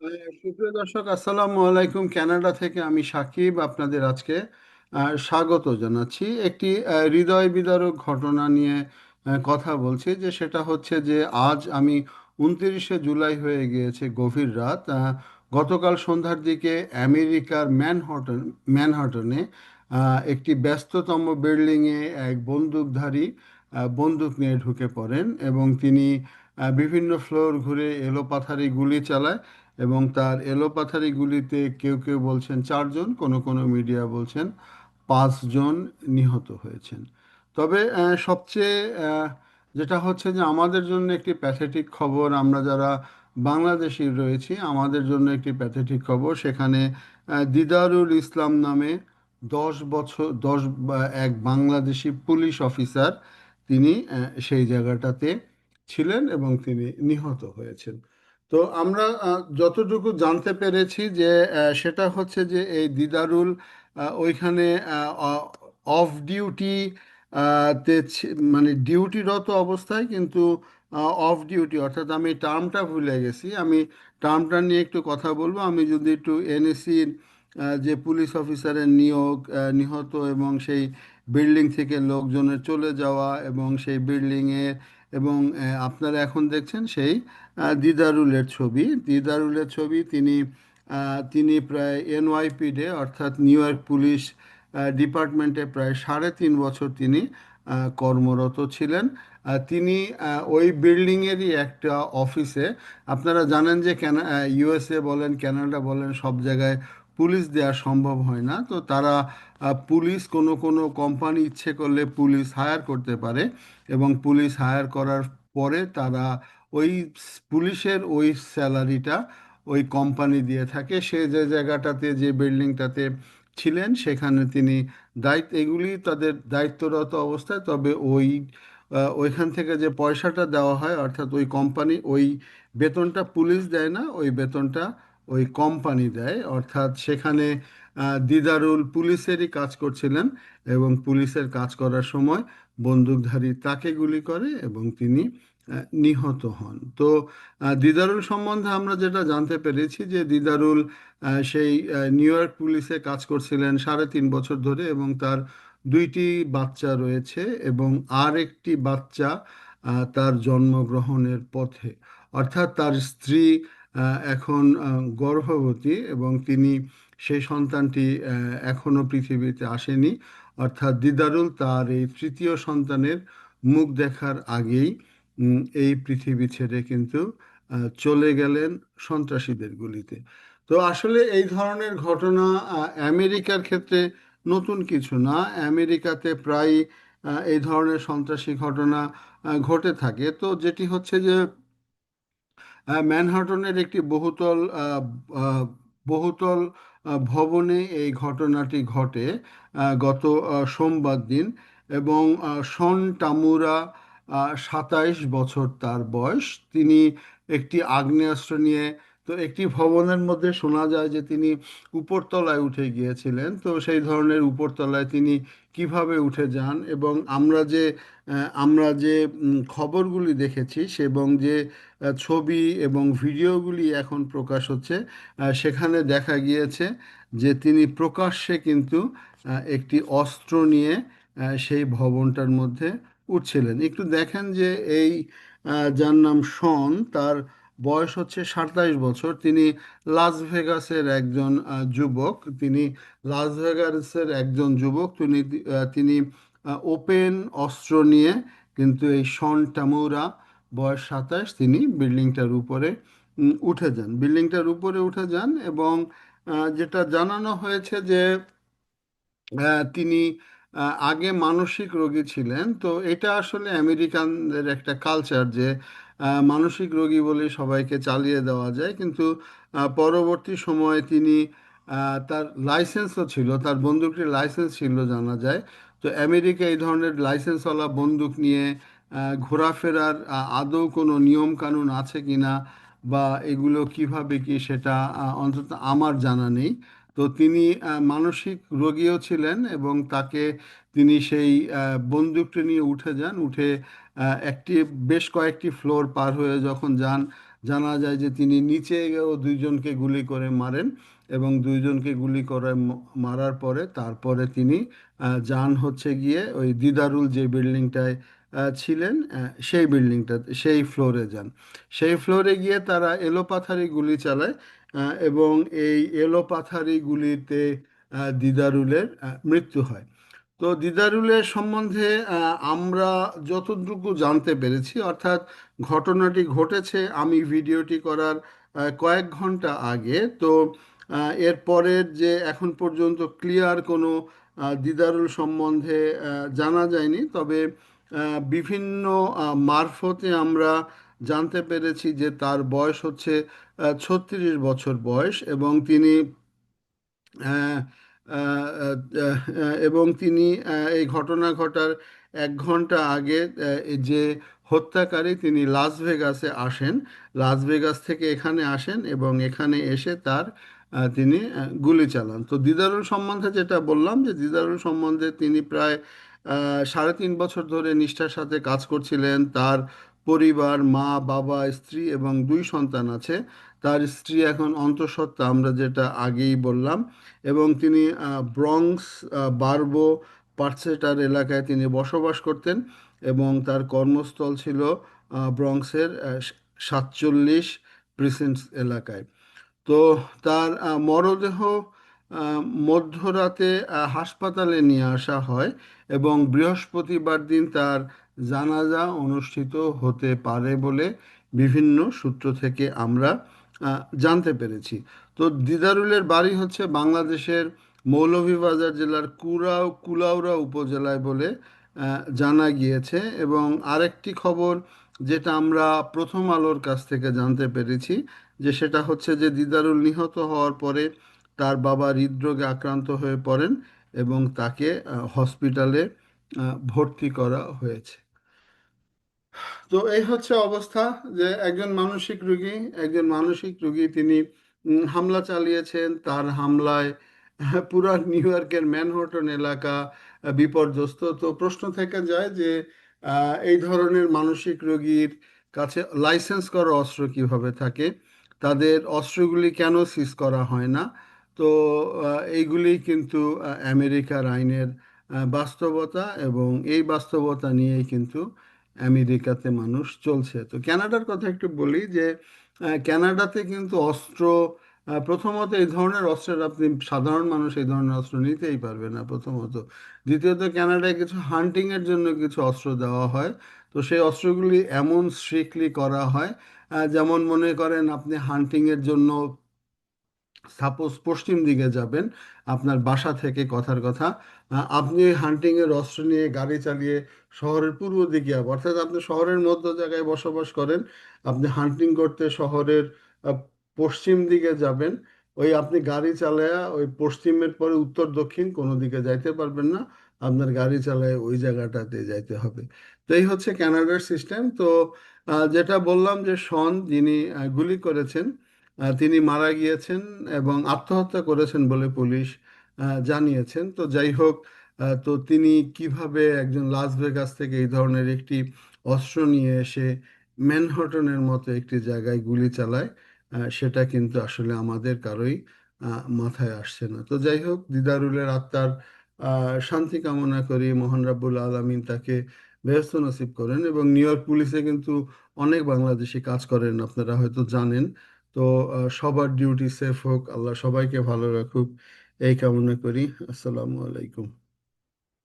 সুপ্রিয় দর্শক, আসসালামু আলাইকুম। কানাডা থেকে আমি সাকিব আপনাদের আজকে স্বাগত জানাচ্ছি। একটি হৃদয় বিদারক ঘটনা নিয়ে কথা বলছি যে সেটা হচ্ছে যে আজ আমি উনত্রিশে জুলাই হয়ে গিয়েছে গভীর রাত। গতকাল সন্ধ্যার দিকে আমেরিকার ম্যানহাটন, ম্যানহাটনে একটি ব্যস্ততম বিল্ডিংয়ে এক বন্দুকধারী বন্দুক নিয়ে ঢুকে পড়েন এবং তিনি বিভিন্ন ফ্লোর ঘুরে এলোপাথারি গুলি চালায়। এবং তার এলোপাথারি গুলিতে কেউ কেউ বলছেন চারজন, কোনো কোনো মিডিয়া বলছেন পাঁচজন নিহত হয়েছেন। তবে সবচেয়ে যেটা হচ্ছে যে আমাদের জন্য একটি প্যাথেটিক খবর, আমরা যারা বাংলাদেশি রয়েছি, আমাদের জন্য একটি প্যাথেটিক খবর, সেখানে দিদারুল ইসলাম নামে দশ বছর, দশ এক বাংলাদেশি পুলিশ অফিসার, তিনি সেই জায়গাটাতে ছিলেন এবং তিনি নিহত হয়েছেন। তো আমরা যতটুকু জানতে পেরেছি যে সেটা হচ্ছে যে এই দিদারুল ওইখানে অফ ডিউটি তে মানে ডিউটিরত অবস্থায় কিন্তু অফ ডিউটি অর্থাৎ আমি টার্মটা ভুলে গেছি। আমি টার্মটা নিয়ে একটু কথা বলব। আমি যদি একটু এনএসির যে পুলিশ অফিসারের নিয়োগ নিহত এবং সেই বিল্ডিং থেকে লোকজনের চলে যাওয়া এবং সেই বিল্ডিংয়ের এবং আপনারা এখন দেখছেন সেই দিদারুলের ছবি। দিদারুলের ছবি তিনি তিনি প্রায় এনওয়াইপিডে অর্থাৎ নিউ ইয়র্ক পুলিশ ডিপার্টমেন্টে প্রায় সাড়ে তিন বছর তিনি কর্মরত ছিলেন। তিনি ওই বিল্ডিংয়েরই একটা অফিসে, আপনারা জানেন যে ক্যানা ইউএসএ বলেন কানাডা বলেন, সব জায়গায় পুলিশ দেওয়া সম্ভব হয় না। তো তারা পুলিশ কোনো কোনো কোম্পানি ইচ্ছে করলে পুলিশ হায়ার করতে পারে এবং পুলিশ হায়ার করার পরে তারা ওই পুলিশের ওই স্যালারিটা ওই কোম্পানি দিয়ে থাকে। সে যে জায়গাটাতে, যে বিল্ডিংটাতে ছিলেন, সেখানে তিনি দায়িত্ব, এগুলি তাদের দায়িত্বরত অবস্থায়। তবে ওই ওইখান থেকে যে পয়সাটা দেওয়া হয়, অর্থাৎ ওই কোম্পানি ওই বেতনটা পুলিশ দেয় না, ওই বেতনটা ওই কোম্পানি দেয়, অর্থাৎ সেখানে দিদারুল পুলিশেরই কাজ করছিলেন এবং পুলিশের কাজ করার সময় বন্দুকধারী তাকে গুলি করে এবং তিনি নিহত হন। তো দিদারুল সম্বন্ধে আমরা যেটা জানতে পেরেছি যে দিদারুল সেই নিউ ইয়র্ক পুলিশে কাজ করছিলেন সাড়ে তিন বছর ধরে এবং তার দুইটি বাচ্চা রয়েছে এবং আর একটি বাচ্চা তার জন্মগ্রহণের পথে। অর্থাৎ তার স্ত্রী এখন গর্ভবতী এবং তিনি সেই সন্তানটি আহ, এখনও পৃথিবীতে আসেনি। অর্থাৎ দিদারুল তার এই তৃতীয় সন্তানের মুখ দেখার আগেই এই পৃথিবী ছেড়ে কিন্তু চলে গেলেন সন্ত্রাসীদের গুলিতে। তো আসলে এই ধরনের ঘটনা আমেরিকার ক্ষেত্রে নতুন কিছু না। আমেরিকাতে প্রায় এই ধরনের সন্ত্রাসী ঘটনা ঘটে থাকে। তো যেটি হচ্ছে যে ম্যানহাটনের একটি বহুতল বহুতল ভবনে এই ঘটনাটি ঘটে গত সোমবার দিন এবং শন টামুরা সাতাইশ বছর তার বয়স। তিনি একটি আগ্নেয়াস্ত্র নিয়ে, তো একটি ভবনের মধ্যে শোনা যায় যে তিনি উপরতলায় উঠে গিয়েছিলেন। তো সেই ধরনের উপরতলায় তিনি কীভাবে উঠে যান এবং আমরা যে আমরা যে খবরগুলি দেখেছি এবং যে ছবি এবং ভিডিওগুলি এখন প্রকাশ হচ্ছে সেখানে দেখা গিয়েছে যে তিনি প্রকাশ্যে কিন্তু একটি অস্ত্র নিয়ে সেই ভবনটার মধ্যে উঠছিলেন। একটু দেখেন যে এই যার নাম শন, তার বয়স হচ্ছে সাতাইশ বছর। তিনি লাস ভেগাসের একজন যুবক। তিনি লাস ভেগাসের একজন যুবক। তিনি তিনি ওপেন অস্ত্র নিয়ে কিন্তু এই শন টামুরা বয়স সাতাশ, তিনি বিল্ডিংটার উপরে উঠে যান। বিল্ডিংটার উপরে উঠে যান এবং যেটা জানানো হয়েছে যে তিনি আগে মানসিক রোগী ছিলেন। তো এটা আসলে আমেরিকানদের একটা কালচার যে মানসিক রোগী বলে সবাইকে চালিয়ে দেওয়া যায়। কিন্তু পরবর্তী সময়ে তিনি তার লাইসেন্সও ছিল, তার বন্দুকটির লাইসেন্স ছিল জানা যায়। তো আমেরিকা এই ধরনের লাইসেন্সওয়ালা বন্দুক নিয়ে ঘোরাফেরার আদৌ কোনো নিয়ম কানুন আছে কিনা বা এগুলো কীভাবে কি সেটা অন্তত আমার জানা নেই। তো তিনি মানসিক রোগীও ছিলেন এবং তাকে তিনি সেই বন্দুকটি নিয়ে উঠে যান, উঠে একটি, বেশ কয়েকটি ফ্লোর পার হয়ে যখন যান, জানা যায় যে তিনি নিচে গিয়েও দুইজনকে গুলি করে মারেন এবং দুইজনকে গুলি করে মারার পরে তারপরে তিনি যান হচ্ছে গিয়ে ওই দিদারুল যে বিল্ডিংটায় ছিলেন সেই বিল্ডিংটা সেই ফ্লোরে যান। সেই ফ্লোরে গিয়ে তারা এলোপাথারি গুলি চালায় এবং এই এলোপাথারি গুলিতে আহ, দিদারুলের মৃত্যু হয়। তো দিদারুলের সম্বন্ধে আমরা যতটুকু জানতে পেরেছি অর্থাৎ ঘটনাটি ঘটেছে আমি ভিডিওটি করার কয়েক ঘণ্টা আগে তো এর পরের যে এখন পর্যন্ত ক্লিয়ার কোনো দিদারুল সম্বন্ধে জানা যায়নি। তবে বিভিন্ন মারফতে আমরা জানতে পেরেছি যে তার বয়স হচ্ছে ছত্রিশ বছর বয়স এবং তিনি আহ, এবং তিনি এই ঘটনা ঘটার এক ঘণ্টা আগে যে হত্যাকারী তিনি লাস ভেগাসে আসেন। লাস ভেগাস থেকে এখানে আসেন এবং এখানে এসে তার তিনি গুলি চালান। তো দিদারুল সম্বন্ধে যেটা বললাম যে দিদারুল সম্বন্ধে তিনি প্রায় সাড়ে তিন বছর ধরে নিষ্ঠার সাথে কাজ করছিলেন। তার পরিবার মা বাবা স্ত্রী এবং দুই সন্তান আছে। তার স্ত্রী এখন অন্তঃসত্ত্বা আমরা যেটা আগেই বললাম। এবং তিনি ব্রঙ্কস বারবো পার্সেটার এলাকায় তিনি বসবাস করতেন এবং তার কর্মস্থল ছিল আহ, ব্রঙ্কসের সাতচল্লিশ প্রিসেন্টস এলাকায়। তো তার মরদেহ মধ্যরাতে হাসপাতালে নিয়ে আসা হয় এবং বৃহস্পতিবার দিন তার জানাজা অনুষ্ঠিত হতে পারে বলে বিভিন্ন সূত্র থেকে আমরা জানতে পেরেছি। তো দিদারুলের বাড়ি হচ্ছে বাংলাদেশের মৌলভীবাজার জেলার কুড়াও কুলাউড়া উপজেলায় বলে জানা গিয়েছে এবং আরেকটি খবর যেটা আমরা প্রথম আলোর কাছ থেকে জানতে পেরেছি, যে সেটা হচ্ছে যে দিদারুল নিহত হওয়ার পরে তার বাবা হৃদরোগে আক্রান্ত হয়ে পড়েন এবং তাকে হসপিটালে ভর্তি করা হয়েছে। তো এই হচ্ছে অবস্থা যে একজন মানসিক রোগী, একজন মানসিক রোগী তিনি হামলা চালিয়েছেন। তার হামলায় পুরা নিউ ইয়র্কের ম্যানহাটন এলাকা বিপর্যস্ত। তো প্রশ্ন থেকে যায় যে এই ধরনের মানসিক রোগীর কাছে লাইসেন্স করা অস্ত্র কীভাবে থাকে? তাদের অস্ত্রগুলি কেন সিজ করা হয় না? তো এইগুলি কিন্তু আমেরিকার আইনের বাস্তবতা এবং এই বাস্তবতা নিয়েই কিন্তু আমেরিকাতে মানুষ চলছে। তো কানাডার কথা একটু বলি যে আহ, কানাডাতে কিন্তু অস্ত্র প্রথমত এই ধরনের অস্ত্রের আপনি সাধারণ মানুষ এই ধরনের অস্ত্র নিতেই পারবে না প্রথমত। দ্বিতীয়ত কানাডায় কিছু হান্টিংয়ের জন্য কিছু অস্ত্র দেওয়া হয়। তো সেই অস্ত্রগুলি এমন স্ট্রিক্টলি করা হয় যেমন মনে করেন আপনি হান্টিংয়ের জন্য সাপোজ পশ্চিম দিকে যাবেন, আপনার বাসা থেকে কথার কথা আপনি হান্টিং এর অস্ত্র নিয়ে গাড়ি চালিয়ে শহরের পূর্ব দিকে অর্থাৎ আপনি শহরের মধ্য জায়গায় বসবাস করেন, আপনি হান্টিং করতে শহরের পশ্চিম দিকে যাবেন, ওই আপনি গাড়ি চালায়া ওই পশ্চিমের পরে উত্তর দক্ষিণ কোনো দিকে যাইতে পারবেন না, আপনার গাড়ি চালায় ওই জায়গাটাতে যাইতে হবে। তো এই হচ্ছে ক্যানাডার সিস্টেম তো যেটা বললাম যে শন যিনি গুলি করেছেন তিনি মারা গিয়েছেন এবং আত্মহত্যা করেছেন বলে পুলিশ জানিয়েছেন। তো যাই হোক তো তিনি কীভাবে একজন লাস ভেগাস থেকে এই ধরনের একটি অস্ত্র নিয়ে এসে ম্যানহাটনের মতো একটি জায়গায় গুলি চালায় সেটা কিন্তু আসলে আমাদের কারোই মাথায় আসছে না। তো যাই হোক, দিদারুলের আত্মার শান্তি কামনা করি মহান রাব্বুল আলামিন তাকে বেহেস্ত নসিব করেন এবং নিউ ইয়র্ক পুলিশে কিন্তু অনেক বাংলাদেশি কাজ করেন, আপনারা হয়তো জানেন। তো সবার ডিউটি সেফ হোক আল্লাহ সবাইকে ভালো রাখুক। এই কামনা করি। আসসালামু আলাইকুম।